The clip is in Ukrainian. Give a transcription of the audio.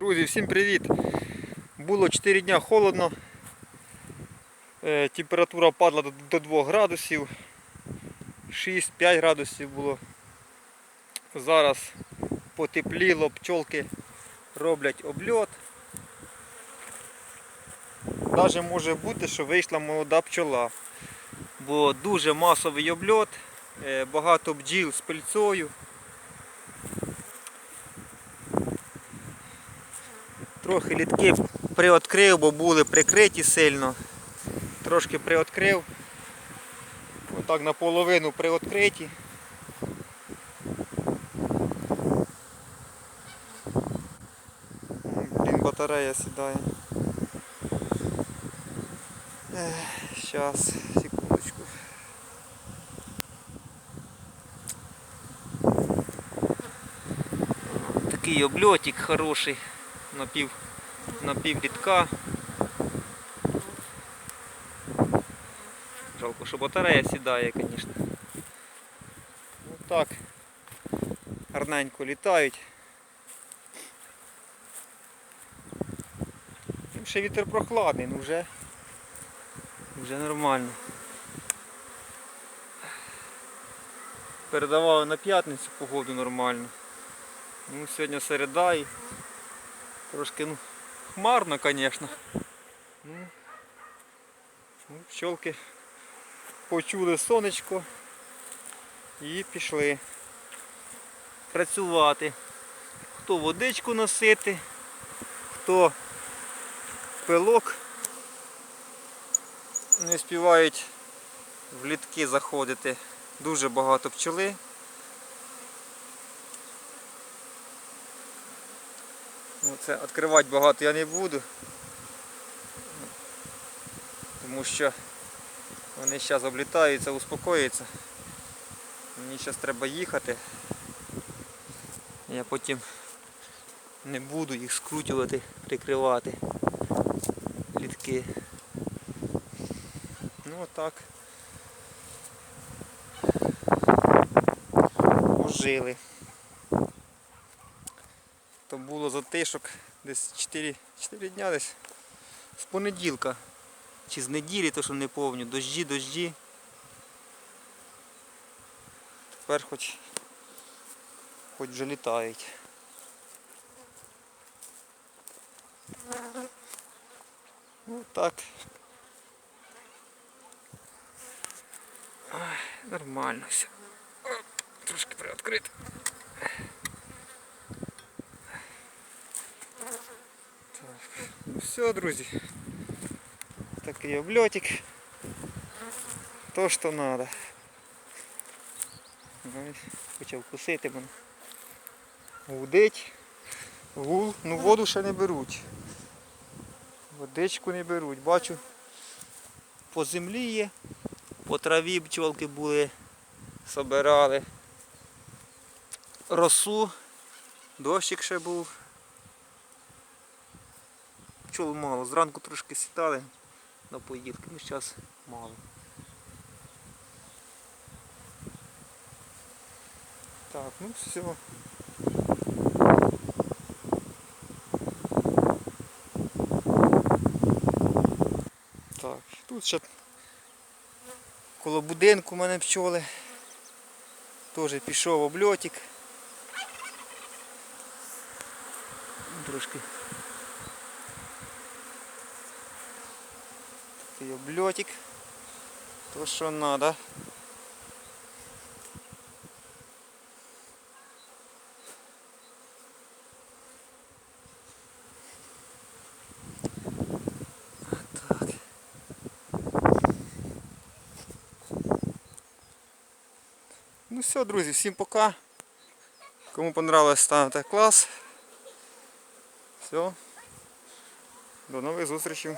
Друзі, всім привіт! Було 4 дня холодно. Е, Температура падала до- до 2 градусів. 6-5 градусів було. Зараз потепліло, пчолки роблять обльот. Навіть може бути, що вийшла молода пчола. Бо дуже масовий обльот, е, багато бджіл з пильцою. Трохи літки приоткрив, бо були прикриті сильно. Трошки приоткрив. Отак наполовину приоткриті. Блін, батарея сідає. Зараз, секундочку. Такий обльотик хороший на пів, на пів літка. Жалко, що батарея сідає, звісно. Ну так. Гарненько літають. Ще вітер прохладний, ну вже, вже нормально. Передавали на п'ятницю погоду нормально. Ну, сьогодні середа і трошки ну, хмарно, звісно. Ну, ну, почули сонечко і пішли працювати. Хто водичку носити, хто пилок. Не співають в літки заходити. Дуже багато пчоли. Ну, відкривати багато я не буду. Тому що вони зараз облітаються, успокоюються. Мені зараз треба їхати. Я потім не буду їх скручувати, прикривати літки. Ну отак. Ожили. То було затишок десь 4, 4 дня десь. З понеділка. Чи з неділі, то що не повню. Дожді, дожді. Тепер хоч хоч вже літають. Ну так. Ай, нормально все. Трошки приоткрито. Ну все, друзі. Такий обльотик. То, що треба. Почав кусити мене. Гудить. Гул. Ну воду ще не беруть. Водичку не беруть. Бачу, по землі є, по траві пчолки були, собирали. Росу, дощик ще був. Пчол мало. Зранку трошки сідали на поїдки, ну зараз мало. Так, ну все. Так, тут ще коло будинку в мене пчоли. Теж пішов обльотик. Трошки. Такий обльотик. То що треба. Так. Ну все, друзі, всім пока. Кому понравилось, ставте клас. Все. До нових зустрічей.